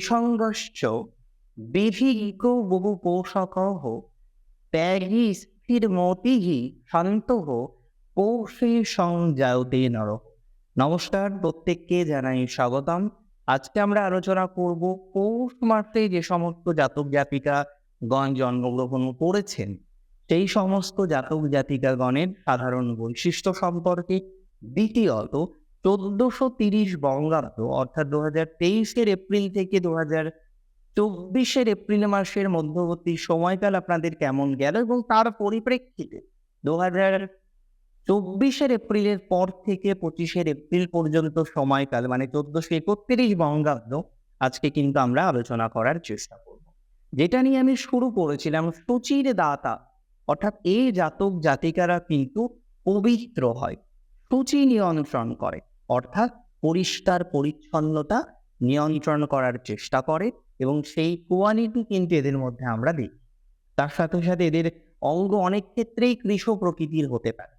তথা ত্রিসঙ্গশ্চ বহু পোষক ত্যাগী স্থির মতিহি শান্ত পৌষে সংজায়তে নর। নমস্কার, প্রত্যেককে জানাই স্বাগতম। আজকে আমরা আলোচনা করব পৌষ মাসে যে সমস্ত জাতক জাতিকা গণ জন্মগ্রহণ করেছেন, সেই সমস্ত জাতক জাতিকাগণের সাধারণ বৈশিষ্ট্য সম্পর্কে দ্বিতীয়ত চোদ্দশো তিরিশ বঙ্গাব্দ, অর্থাৎ দু হাজার তেইশের এপ্রিল থেকে দু হাজার চব্বিশের এপ্রিল মাসের মধ্যবর্তী সময়কাল আপনাদের কেমন গেল এবং তার পরিপ্রেক্ষিতে দু হাজার চব্বিশের এপ্রিলের পর থেকে পঁচিশের এপ্রিল পর্যন্ত সময়কাল মানে চোদ্দশো একত্রিশ বঙ্গাব্দ, আজকে কিন্তু আমরা আলোচনা করার চেষ্টা করব। যেটা নিয়ে আমি শুরু করেছিলাম, সুচির দাতা, অর্থাৎ এই জাতক জাতিকারা কিন্তু পবিত্র হয়। সূচি নিয়ন্ত্রণ করে। অর্থাৎ পরিষ্কার পরিচ্ছন্নতা নিয়ন্ত্রণ করার চেষ্টা করে এবং সেই কোয়ালিটি কিন্তু এদের মধ্যে আমরা দেখি। তার সাথে সাথে এদের অঙ্গ অনেক ক্ষেত্রেই কৃষ প্রকৃতির হতে পারে।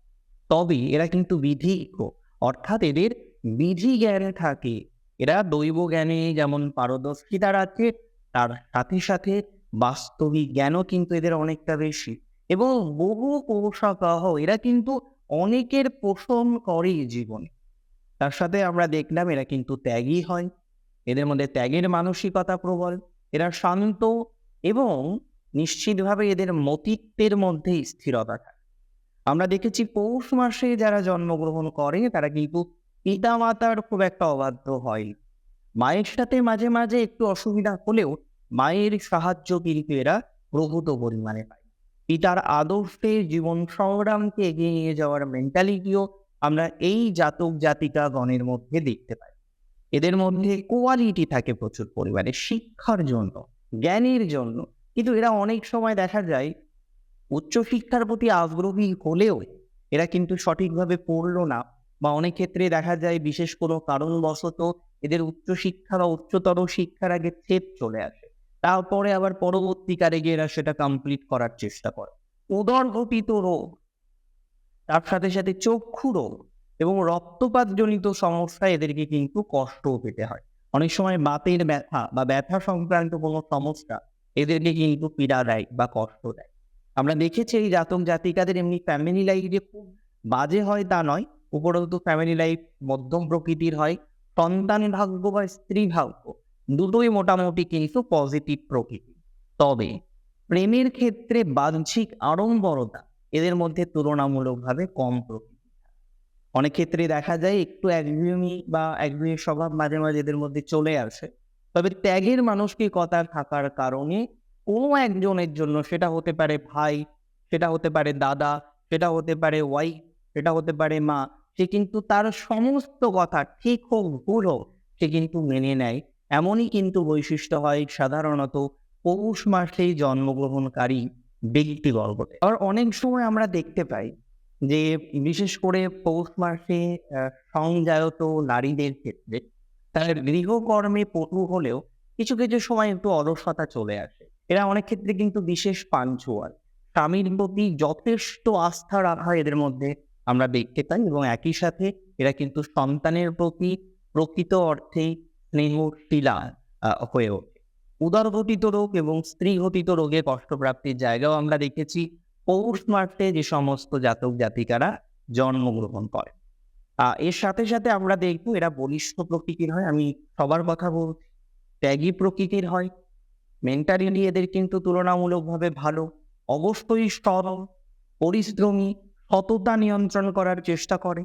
তবে এরা কিন্তু বিধিজ্ঞ। অর্থাৎ এদের বিধি জ্ঞানে থাকে। এরা দৈব জ্ঞানে যেমন পারদর্শিতা রাখে, তার সাথে সাথে বাস্তবিক জ্ঞানও কিন্তু এদের অনেকটা বেশি। এবং বহু পোষাকাহ এরা কিন্তু অনেকের পোষণ করে জীবনে। তার সাথে আমরা দেখলাম এরা কিন্তু ত্যাগী হয়। এদের মধ্যে ত্যাগের মানসিকতা প্রবল, এরা শান্ত এবং নিশ্চিতভাবে এদের মতিত্বের মধ্যে স্থিরতা থাকে। আমরা দেখেছি পৌষ মাসে যারা জন্মগ্রহণ করে, তারা কিন্তু পিতা মাতার খুব একটা অবাধ্য হয়। মায়ের সাথে মাঝে মাঝে একটু অসুবিধা হলেও মায়ের সাহায্য কিন্তু এরা প্রভূত পরিমাণে পায়। পিতার আদর্শে জীবন সংগ্রামকে এগিয়ে নিয়ে যাওয়ার মেন্টালিটিও আমরা এই জাতক জাতিকা গণের মধ্যে দেখতে পাই। এদের মধ্যে কোয়ালিটি থাকে প্রচুর পরিমাণে, শিক্ষার জন্য, জ্ঞানের জন্য। কিন্তু এরা অনেক সময় দেখা যায় উচ্চশিক্ষার প্রতি আগ্রহী হলেও এরা কিন্তু সঠিকভাবে পড়ল না বা অনেক ক্ষেত্রে দেখা যায় বিশেষ কোনো কারণবশত এদের উচ্চশিক্ষা বা উচ্চতর শিক্ষার আগে ছেদ চলে আসে। তারপরে আবার পরবর্তীকালে গিয়ে এরা সেটা কমপ্লিট করার চেষ্টা করে। উদরঘটিত রোগ তার সাথে সাথে চক্ষু রোগ এবং রক্তপাতজনিত সমস্যা এদেরকে কিন্তু কষ্টও পেতে হয়। অনেক সময় বাতের ব্যথা বা ব্যথা সংক্রান্ত কোনো সমস্যা এদেরকে কিন্তু পীড়া দেয় বা কষ্ট দেয়। আমরা দেখেছি এই জাতক জাতিকাদের এমনি ফ্যামিলি লাইফ যে খুব বাজে হয় তা নয়, উপরন্তু ফ্যামিলি লাইফ মধ্যম প্রকৃতির হয়। সন্তান ভাগ্য বা স্ত্রী ভাগ্য দুটোই মোটামুটি কিন্তু পজিটিভ প্রকৃতি তবে প্রেমের ক্ষেত্রে বাহ্যিক আড়ম্বরতা এদের মধ্যে তুলনামূলকভাবে কম প্রকৃতি। অনেক ক্ষেত্রে দেখা যায় একটু একগুমি বা একগুমি স্বভাব মাঝে মাঝে এদের মধ্যে চলে আসে। তবে ত্যাগের মানসিকতা থাকার কারণে কোনো একজনের জন্য সেটা হতে পারে ভাই, সেটা হতে পারে দাদা, সেটা হতে পারে ওয়াইফ সেটা হতে পারে মা, সে কিন্তু তার সমস্ত কথা ঠিক হোক ভুল হোক সে কিন্তু মেনে নেয়। এমনই কিন্তু বৈশিষ্ট্য হয় সাধারণত পৌষ মাসেই জন্মগ্রহণকারী ব্যক্তিবর্গতে আবার অনেক সময় আমরা দেখতে পাই যে, বিশেষ করে পৌষ মাসে সংজায়ত নারীদের ক্ষেত্রে তার গৃহকর্মে পটু হলেও কিছু কিছু সময় একটু অলসতা চলে আসে। এরা অনেক ক্ষেত্রে কিন্তু বিশেষ পাঞ্চুয়াল স্বামীর প্রতি যথেষ্ট আস্থা রাখা এদের মধ্যে আমরা দেখতে পাই এবং একই সাথে এরা কিন্তু সন্তানের প্রতি প্রকৃত অর্থেই স্নেহশীলা হয়ে ওঠে। উদরঘটিত রোগ এবং স্ত্রীঘটিত রোগে কষ্টপ্রাপ্তির জায়গাও আমরা দেখেছি। পৌষ মাসে যে সমস্ত জাতক জাতিকারা জন্মগ্রহণ করে। এর সাথে সাথে আমরা দেখব এরা বলিষ্ঠ প্রকৃতির হয়, আমি সবার কথা বলছি। ত্যাগী প্রকৃতির হয়। মেন্টালিটি এদের কিন্তু তুলনামূলকভাবে ভালো। অবশ্যই সরল পরিশ্রমী, সততা নিয়ন্ত্রণ করার চেষ্টা করে।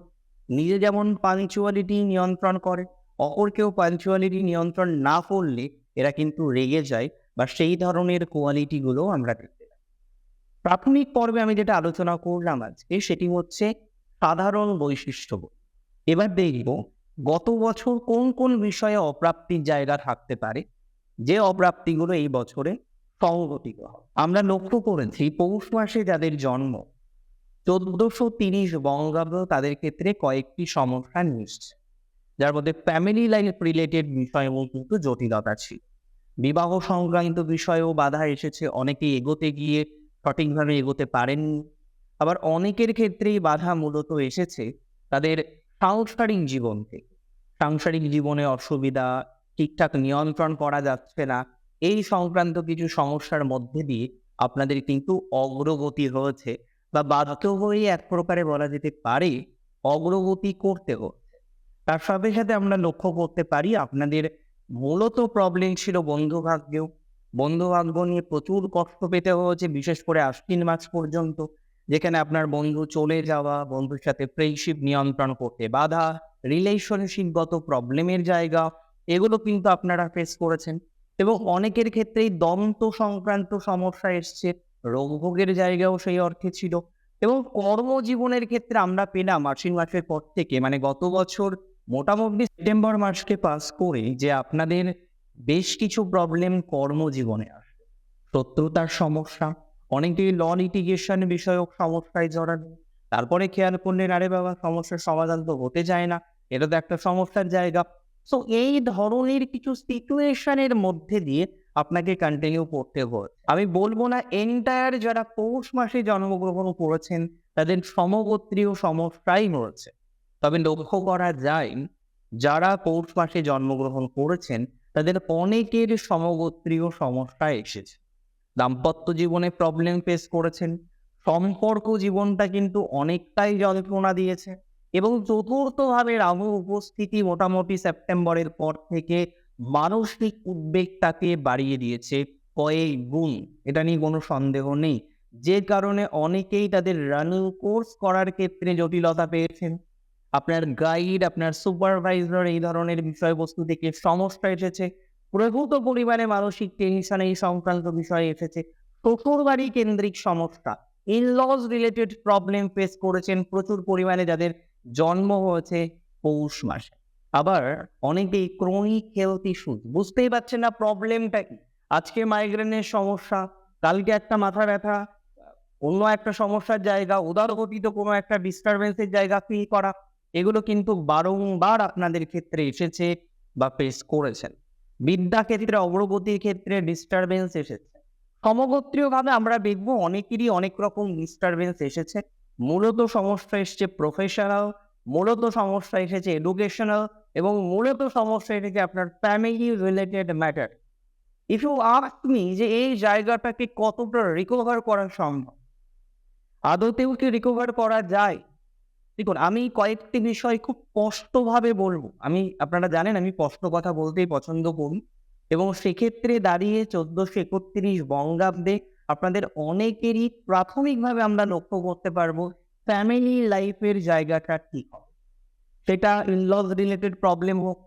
নিজে যেমন পাঞ্চুয়ালিটি নিয়ন্ত্রণ করে, অপরকেও পাঞ্চুয়ালিটি নিয়ন্ত্রণ না করলে এরা কিন্তু রেগে যায় বা সেই ধরনের কোয়ালিটিগুলো আমরা দেখতে প্রাথমিক পর্বে আমি যেটা আলোচনা করলাম আজকে সেটি হচ্ছে সাধারণ বৈশিষ্ট্য। এবার দেখব গত বছর কোন কোন বিষয়ে অপ্রাপ্তির জায়গা থাকতে পারে, যে অপ্রাপ্তিগুলো এই বছরে সংঘটিত হবে আমরা লক্ষ্য করেছি পৌষ মাসে যাদের জন্ম, চোদ্দশো তিরিশ বঙ্গাব্দ তাদের ক্ষেত্রে কয়েকটি সমস্যা নিয়ে যার মধ্যে ফ্যামিলি লাইফ রিলেটেড বিষয়ও কিন্তু জটিলতা ছিল। বিবাহ সংক্রান্ত বিষয়েও বাধা এসেছে, অনেকে এগোতে গিয়ে সঠিকভাবে এগোতে পারেননি। আবার অনেকের ক্ষেত্রেই বাধা মূলত এসেছে তাদের সাংসারিক জীবন থেকে। সাংসারিক জীবনে অসুবিধা, ঠিকঠাক নিয়ন্ত্রণ করা যাচ্ছে না, এই সংক্রান্ত কিছু সমস্যার মধ্যে দিয়ে আপনাদের কিন্তু অগ্রগতি হয়েছে বা বাধ্য হয়ে এক প্রকারে বলা যেতে পারে অগ্রগতি করতে হচ্ছে। তার সাথে সাথে আমরা লক্ষ্য করতে পারি, আপনাদের মূলত প্রবলেম ছিল বন্ধু ভাগ্যেও বন্ধু ভাগ্য নিয়ে প্রচুর কষ্ট পেতে হয়েছে, বিশেষ করে আশ্বিন মাস পর্যন্ত, যেখানে আপনার বন্ধু চলে যাওয়া, বন্ধুর সাথে ফ্রেন্ডশিপ নিয়ন্ত্রণ করতে বাধা রিলেশনশিপগত প্রবলেমের জায়গা, এগুলো কিন্তু আপনারা ফেস করেছেন। এবং অনেকের ক্ষেত্রেই দন্ত সংক্রান্ত সমস্যা এসছে, রোগভোগের জায়গাও সেই অর্থে ছিল। এবং কর্মজীবনের ক্ষেত্রে আমরা পেলাম আশ্বিন মাসের পর থেকে মানে গত বছর মোটামুটি সেপ্টেম্বর মাসকে পাস করে যে আপনাদের বেশ কিছু প্রবলেম কর্মজীবনে আসবে শত্রুতার সমস্যা, অনেকেই ল লিটিগেশন বিষয়ক সমস্যায় জড়ানো, তারপরে খেয়াল করলেন, আরে বাবা, সমস্যার সমাধান তো হতে যায় না, এটা তো একটা সমস্যার জায়গা। সো এই ধরনের কিছু সিচুয়েশনের মধ্যে দিয়ে আপনাকে কন্টিনিউ করতে হবে। আমি বলব না এন্টায়ার যারা পৌষ মাসে জন্মগ্রহণ করেছেন, তাদের সমগোত্রীয় সমস্যাই রয়েছে। তবে লক্ষ্য করা যায়, যারা পৌষ মাসে জন্মগ্রহণ করেছেন, তাদের অনেকের সমগোত্রীয় সমস্যা এসেছে। দাম্পত্য জীবনে প্রবলেম ফেস করেছেন, সম্পর্ক জীবনটা কিন্তু অনেকটাই যন্ত্রণা দিয়েছে এবং চতুর্থভাবে রাহু উপস্থিতি মোটামুটি সেপ্টেম্বরের পর থেকে মানসিক উদ্বেগটাকে বাড়িয়ে দিয়েছে কয়েক গুণ। এটা নিয়ে কোনো সন্দেহ নেই। যে কারণে অনেকেই তাদের রানিং কোর্স করার ক্ষেত্রে জটিলতা পেয়েছেন। আপনার গাইড আপনার সুপারভাইজার এই ধরনের বিষয়বস্তু থেকে সমস্যা এসেছে। প্রভূত পরিমাণে মানসিক টেনশন এই সংক্রান্ত বিষয়ে এসেছে। শ্বশুর বাড়ি কেন্দ্রিক সমস্যা। ইনলস রিলেটেড প্রবলেম ফেস করেছেন প্রচুর পরিমাণে যাদের জন্ম হয়েছে পৌষ মাসে। আবার অনেকেই ক্রনিক হেলথ ইস্যুস বুঝতেই পারছেন না প্রবলেমটা কি। আজকে মাইগ্রেনের সমস্যা, কালকে একটা মাথা ব্যথা, অন্য একটা সমস্যার জায়গা, উদারগতিত কোনো একটা ডিস্টারবেন্সের জায়গা ফিল করা। এগুলো কিন্তু বারংবার আপনাদের ক্ষেত্রে এসেছে বা ফেস করেছেন। বিদ্যা ক্ষেত্রে অগ্রগতির ক্ষেত্রে ডিস্টারবেন্স এসেছে। সমগোত্রীয়ভাবে আমরা দেখব অনেকেরই অনেক রকম ডিস্টারবেন্স এসেছে। মূলত সমস্যা এসেছে প্রফেশনাল মূলত সমস্যা এসেছে এডুকেশনাল এবং মূলত সমস্যা এসেছে আপনার family related matter if you যে এই জায়গাটাকে কতটা রিকভার করা সম্ভব? আদতেও কি রিকভার করা যায়? দেখুন, আমি কয়েকটি বিষয় খুব স্পষ্টভাবে বলব। আমি, আপনারা জানেন, আমি স্পষ্ট কথা বলতেই পছন্দ করি। এবং সেক্ষেত্রে দাঁড়িয়ে চোদ্দশো একত্রিশ বঙ্গাব্দে আপনাদের অনেকেরই প্রাথমিকভাবে আমরা লক্ষ্য করতে পারব ফ্যামিলি লাইফের জায়গাটা হবে? সেটা ইনলস রিলেটেড প্রবলেম হোক,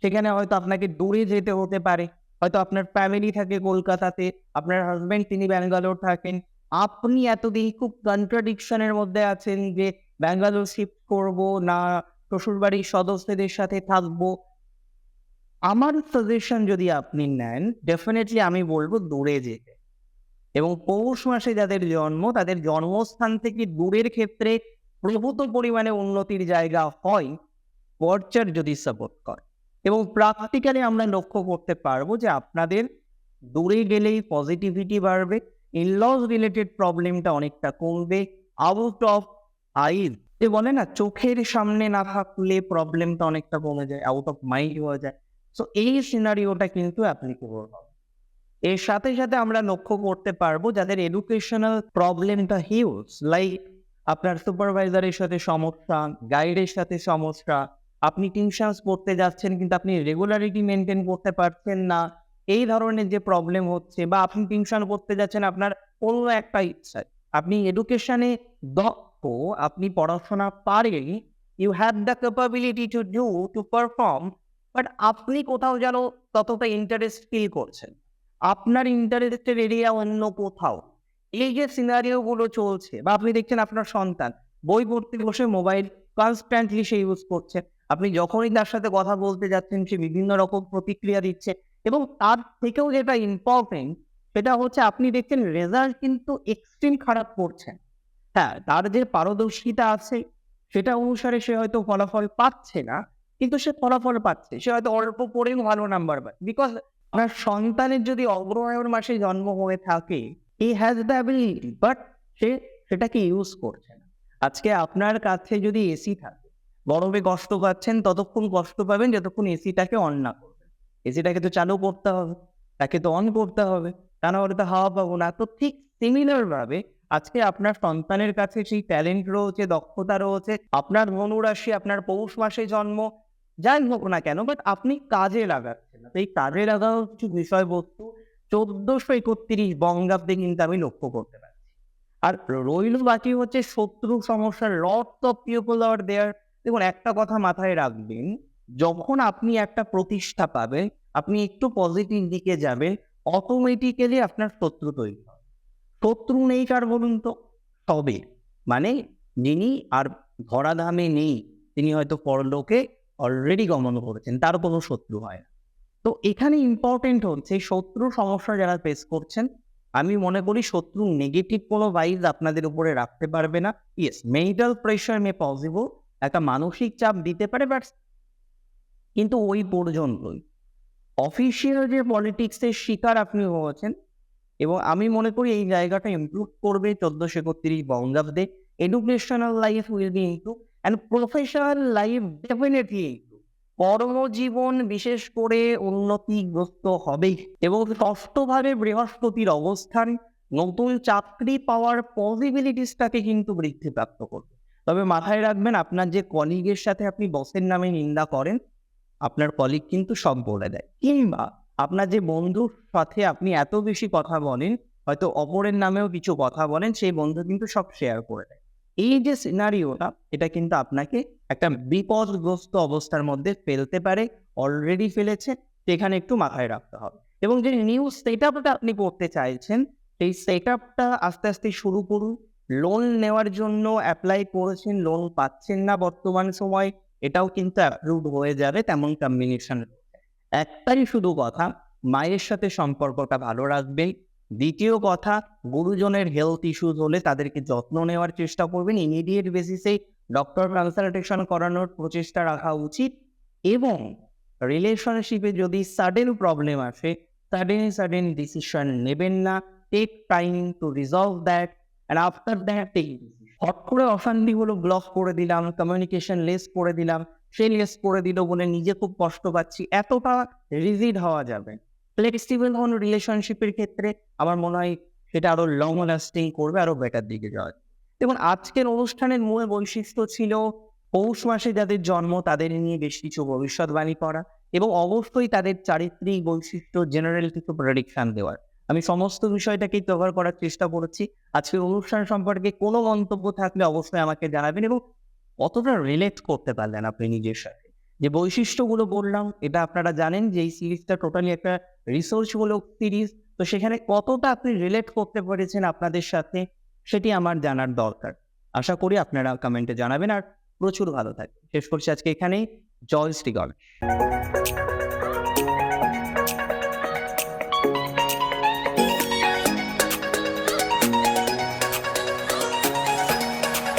সেখানে হয়তো আপনাকে দূরে যেতে হতে পারে। হয়তো আপনার ফ্যামিলি থাকে কলকাতাতে, আপনার হাজব্যান্ড তিনি ব্যাঙ্গালোর থাকেন আপনি এতদিন খুব কন্ট্রাডিকশনের মধ্যে আছেন যে ব্যাঙ্গালোর শিফট করব না শ্বশুরবাড়ির সদস্যদের সাথে থাকব। আমার সাজেশন যদি আপনি নেন ডেফিনেটলি আমি বলব দূরে যেতে। এবং পৌষ মাসে যাদের জন্ম, তাদের জন্মস্থান থেকে দূরের ক্ষেত্রে প্রভূত পরিমাণে উন্নতির জায়গা হয় পর্চার যদি সাপোর্ট করে এবং প্র্যাকটিক্যালি আমরা লক্ষ্য করতে পারব যে আপনাদের দূরে গেলেই পজিটিভিটি বাড়বে ইনলস রিলেটেড প্রবলেমটা অনেকটা কমবে আউট অফ আইজ যে বলে না, চোখের সামনে না থাকলে প্রবলেমটা অনেকটা কমে যায় আউট অফ মাইন্ড হয়ে যায়। সো এই সিনারিওটা কিন্তু অ্যাপ্লিকেবল এর সাথে সাথে আমরা লক্ষ্য করতে পারব যাদের এডুকেশনাল প্রবলেমটা হিউজ লাইক আপনার সুপারভাইজারের সাথে সমস্যা গাইডের সাথে সমস্যা, আপনি টিউশনস পড়তে যাচ্ছেন কিন্তু আপনি রেগুলারিটি মেনটেন করতে পারছেন না এই ধরনের যে প্রবলেম হচ্ছে বা আপনি টিউশন পড়তে যাচ্ছেন, আপনার অন্য একটা ইচ্ছা। আপনি এডুকেশনে দক্ষ, আপনি পড়াশোনা পারেন you have the capability to do to perform but আপনি কোথাও যেন ততটা ইন্টারেস্ট ফিল করছেন। আপনার ইন্টারেস্টের এরিয়া অন্য কোথাও। এই যে সিনারিও গুলো চলছে, বা আপনি দেখছেন আপনার সন্তান, বই পড়তে বসে মোবাইল কনস্ট্যান্টলি সে ইউজ করছে। আপনি যখনই তার সাথে কথা বলতে যাচ্ছেন, সে বিভিন্ন রকম প্রতিক্রিয়া দিচ্ছে। এবং তার থেকেও যেটা ইম্পর্টেন্ট সেটা হচ্ছে আপনি দেখছেন রেজাল্ট কিন্তু এক্সট্রিম খারাপ করছে। হ্যাঁ তার যে পারদর্শিতা আছে সেটা অনুসারে সে হয়তো ফলাফল পাচ্ছে না, কিন্তু সে ফলাফল পাচ্ছে। সে হয়তো অল্প পড়েও ভালো নাম্বার পায়। বিকজ আপনার সন্তানের যদি অগ্রহায়ণ মাসে জন্ম হয়ে থাকে he has the ability but সে সেটাকে ইউজ করছে না। আজকে আপনার কাছে যদি এসি থাকে, গরমে কষ্ট পাচ্ছেন, ততক্ষণ কষ্ট পাবেন, যতক্ষণ এসিটাকে অন না করবেন এসিটাকে তো চালু করতে হবে, তাকে তো অন করতে হবে তা না হলে তো হাওয়া পাবো না? তো ঠিক সিমিলার ভাবে আজকে আপনার সন্তানের কাছে সেই ট্যালেন্ট রয়েছে, দক্ষতা রয়েছে, আপনার ধনুরাশি, আপনার পৌষ মাসে জন্ম, যাই হোক না কেন বাট আপনি কাজে লাগাচ্ছেন। এই কাজে লাগানো কিছু বিষয়বস্তু চোদ্দশো একত্রিশ বঙ্গাব্দে কিন্তু আমি লক্ষ্য করতে পারছি। আর রইল বাকি হচ্ছে শত্রু সমস্যার lot of people R there দেখুন একটা কথা মাথায় রাখবেন যখন আপনি একটা প্রতিষ্ঠা পাবেন আপনি একটু পজিটিভ দিকে যাবেন অটোমেটিক্যালি আপনার শত্রু তৈরি শত্রু নেই কার বলুন তো? তবে মানে যিনি আর ধরাধামে নেই, তিনি হয়তো পরলোকে অলরেডি গমন করেছেন, তার কোনো শত্রু হয় না। তো এখানে ইম্পর্টেন্ট হচ্ছে, শত্রু সমস্যা যারা ফেস করছেন, আমি মনে করি শত্রু নেগেটিভ কোনো ভাইজ আপনাদের উপরে রাখতে পারবে না। Yes mental pressure may possible একটা মানসিক চাপ দিতে পারে বাট কিন্তু ওই পর্যন্তই। অফিসিয়াল যে পলিটিক্সের শিকার আপনি হয়েছেন এবং আমি মনে করি এই জায়গাটা ইমপ্রুভ করবে চোদ্দশো একত্রিশ বঙ্গাব্দে educational life will be improve and professional life definitely কর্মজীবন বিশেষ করে উন্নতিগ্রস্ত হবে এবং ষষ্ঠভাবে বৃহস্পতির অবস্থান নতুন চাকরি পাওয়ার পসিবিলিটিসটাকে কিন্তু বৃদ্ধিপ্রাপ্ত করবে। তবে মাথায় রাখবেন, আপনার যে কলিগের সাথে আপনি বসের নামে নিন্দা করেন আপনার কলিগ কিন্তু সব বলে দেয়। কিংবা আপনার যে বন্ধুর সাথে আপনি এত বেশি কথা বলেন, হয়তো অপরের নামেও কিছু কথা বলেন, সেই বন্ধু কিন্তু সব শেয়ার করে দেয়। এই যে সিনারিওটা এটা কিন্তু আপনাকে একটা বিপদগ্রস্ত অবস্থার মধ্যে ফেলতে পারে অলরেডি ফেলেছে, সেখানে একটু মাথায় রাখতে হবে। এবং যে নিউ সেট আপটা আপনি করতে চাইছেন, সেই সেট আপটা আস্তে আস্তে শুরু করুন। লোন নেওয়ার জন্য অ্যাপ্লাই করেছেন লোন পাচ্ছেন না বর্তমান সময় এটাও কিন্তু অ্যাপ্রুভ হয়ে যাবে তেমন কম্বিনেশন একটাই শুধু কথা, মায়ের সাথে সম্পর্কটা ভালো রাখবেন দ্বিতীয় কথা, গুরুজনের হেলথ ইস্যুজ হলে তাদেরকে যত্ন নেওয়ার চেষ্টা করবেন। ইমিডিয়েট বেসিসে ডক্টর কনসালটেশন করানোর প্রচেষ্টা রাখা উচিত এবং রিলেশনশিপে যদি সাডেন প্রবলেম আসে সাডেন সাডেন ডিসিশন নেবেন না। Take time to resolve that and after that take hot করে অশান্তি হলো ব্লক করে দিলাম কমিউনিকেশন লেস করে দিলাম, সে লেস করে দিল বলে নিজে খুব কষ্ট পাচ্ছি। এতটা রিজিড হওয়া যাবে। ফ্লেক্সিবল হন রিলেশনশিপের ক্ষেত্রে আমার মনে হয় সেটা আরও লং লাস্টিং করবে, আরও বেটার দিকে যাওয়া দেখুন, আজকের অনুষ্ঠানের মূল বৈশিষ্ট্য ছিল পৌষ মাসে যাদের জন্ম, তাদের নিয়ে বেশ কিছু ভবিষ্যৎবাণী করা এবং অবশ্যই তাদের চারিত্রিক বৈশিষ্ট্য জেনারেল কিছু প্রেডিকশন দেওয়ার। আমি সমস্ত বিষয়টাকেই কভার করার চেষ্টা করেছি। আজকের অনুষ্ঠান সম্পর্কে কোনো মন্তব্য থাকলে অবশ্যই আমাকে জানাবেন এবং কতটা রিলেট করতে পারলেন আপনি নিজের সাথে। যে বৈশিষ্ট্যগুলো বললাম, এটা আপনারা জানেন যে এই সিরিজটা টোটালি একটা রিসার্চমূলক সিরিজ তো সেখানে কতটা আপনি রিলেট করতে পেরেছেন আপনাদের সাথে, সেটি আমার জানার দরকার। আশা করি আপনারা কমেন্টে জানাবেন, আর প্রচুর ভালো থাকবে শেষ করছি আজকে এখানেই। জয় শ্রী গণেশ।